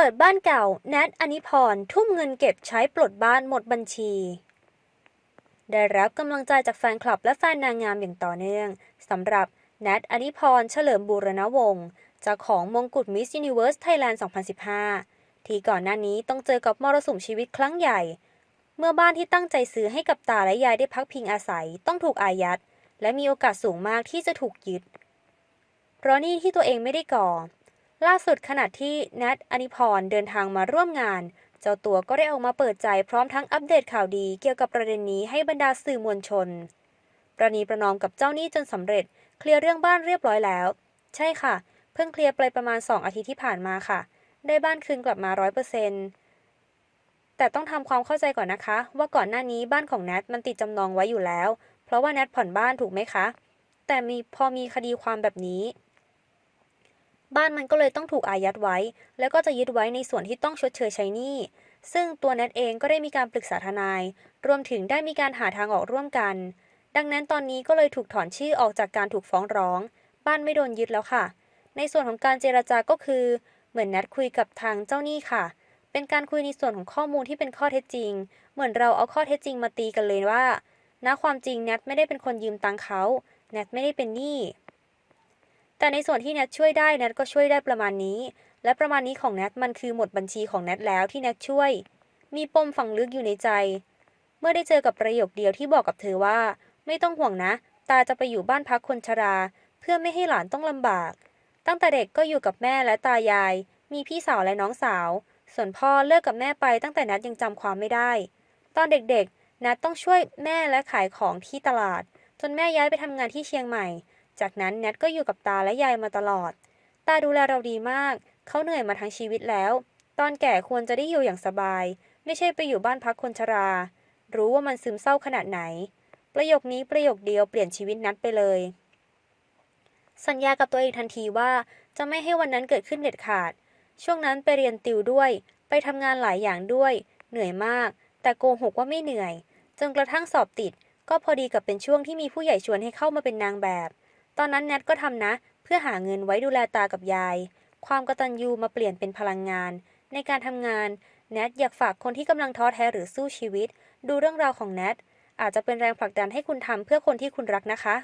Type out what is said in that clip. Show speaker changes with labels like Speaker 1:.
Speaker 1: ปิดบ้านเก่า แนทอนิพร ทุ่มเงินเก็บใช้ปลดบ้านหมดบัญชี ได้รับกำลังใจจากแฟนคลับและแฟนนางงามอย่างต่อเนื่องสำหรับแนทอนิพร เฉลิมบูรณวงศ์เจ้าของมงกุฎ Miss Universe Thailand 2015 ที่ก่อนหน้านี้ต้องเจอกับมรสุมชีวิตครั้งใหญ่ เมื่อบ้านที่ตั้งใจซื้อให้กับตาและยายได้พักพิงอาศัย ต้องถูกอายัด และมีโอกาสสูงมากที่จะถูกยึด เพราะหนี่ที่ตัวเองไม่ได้ก่อ ล่าสุดขณะที่แนทอนิพรเดินทางมาร่วมงาน เจ้าตัวก็ได้ออกมาเปิดใจพร้อมทั้งอัปเดตข่าวดีเกี่ยวกับประเด็นนี้ให้บรรดาสื่อมวลชน ประนีประนอมกับเจ้าหนี้จนสำเร็จ เคลียร์เรื่องบ้านเรียบร้อยแล้ว ใช่ค่ะ เพิ่งเคลียร์ไปประมาณ 2 อาทิตย์ที่ผ่านมาค่ะ ได้บ้านคืนกลับมาร้อยเปอร์เซ็นต์แต่ต้องทำความเข้าใจก่อนนะคะ ว่าก่อนหน้านี้บ้านของแนทมันติดจำนองไว้อยู่แล้ว เพราะว่าแนทผ่อนบ้านถูกไหมคะ แต่มีพอมีคดีความแบบนี้ บ้านมันก็เลยต้องถูกอายัดไว้ แล้วก็จะยึดไว้ในส่วนที่ต้องชดเชยใช้หนี้ ซึ่งตัวแนทเองก็ได้มีการปรึกษาทนาย รวมถึงได้มีการหาทางออกร่วมกัน ดังนั้นตอนนี้ก็เลยถูกถอนชื่อออกจากการถูกฟ้องร้อง บ้านไม่โดนยึดแล้วค่ะ ในส่วนของการเจรจาก็คือ เหมือนแนทคุยกับทางเจ้าหนี้ค่ะ เป็นการคุยในส่วนของข้อมูลที่เป็นข้อเท็จจริง เหมือนเราเอาข้อเท็จจริงมาตีกันเลยว่าณความจริงแนทไม่ได้เป็นคนยืมตังเขาแนทไม่ได้เป็นหนี้ แต่ในส่วนที่แนทช่วยได้แนทก็ช่วยได้ประมาณนี้ และประมาณนี้ของแนทมันคือหมดบัญชีของแนทแล้วที่แนทช่วย มีปมฝังลึกอยู่ในใจ เมื่อได้เจอกับประโยคเดียวที่บอกกับเธอว่า ไม่ต้องห่วงนะ ตาจะไปอยู่บ้านพักคนชรา เพื่อไม่ให้หลานต้องลำบาก ตั้งแต่เด็กก็อยู่กับแม่และตายาย มีพี่สาวและน้องสาว ส่วนพ่อเลิกกับแม่ไปตั้งแต่นัดยังจำความไม่ได้ ตอนเด็กๆนัดต้องช่วยแม่และขายของที่ตลาด จนแม่ย้ายไปทำงานที่เชียงใหม่ จากนั้นแนทก็อยู่กับตาและยายมาตลอด ตาดูแลเราดีมาก เขาเหนื่อยมาทั้งชีวิตแล้ว ตอนแก่ควรจะได้อยู่อย่างสบาย ไม่ใช่ไปอยู่บ้านพักคนชรา รู้ว่ามันซึมเศร้าขนาดไหน ประโยคนี้ประโยคเดียวเปลี่ยนชีวิตนัดไปเลย สัญญากับตัวเองทันทีว่าจะไม่ให้วันนั้นเกิดขึ้นเด็ดขาด ช่วงนั้นไปเรียนติวด้วย ไปทำงานหลายอย่างด้วย เหนื่อยมาก แต่โกหกว่าไม่เหนื่อย จนกระทั่งสอบติด ก็พอดีกับเป็นช่วงที่มีผู้ใหญ่ชวนให้เข้ามาเป็นนางแบบ ตอนนั้นแนทก็ทำนะ เพื่อหาเงินไว้ดูแลตากับยาย ความกตัญญูมาเปลี่ยนเป็นพลังงาน ในการทำงานแนทอยากฝากคนที่กำลังท้อแท้หรือสู้ชีวิต ดูเรื่องราวของแนทอาจจะเป็นแรงผลักดันให้คุณทำเพื่อคนที่คุณรักนะคะ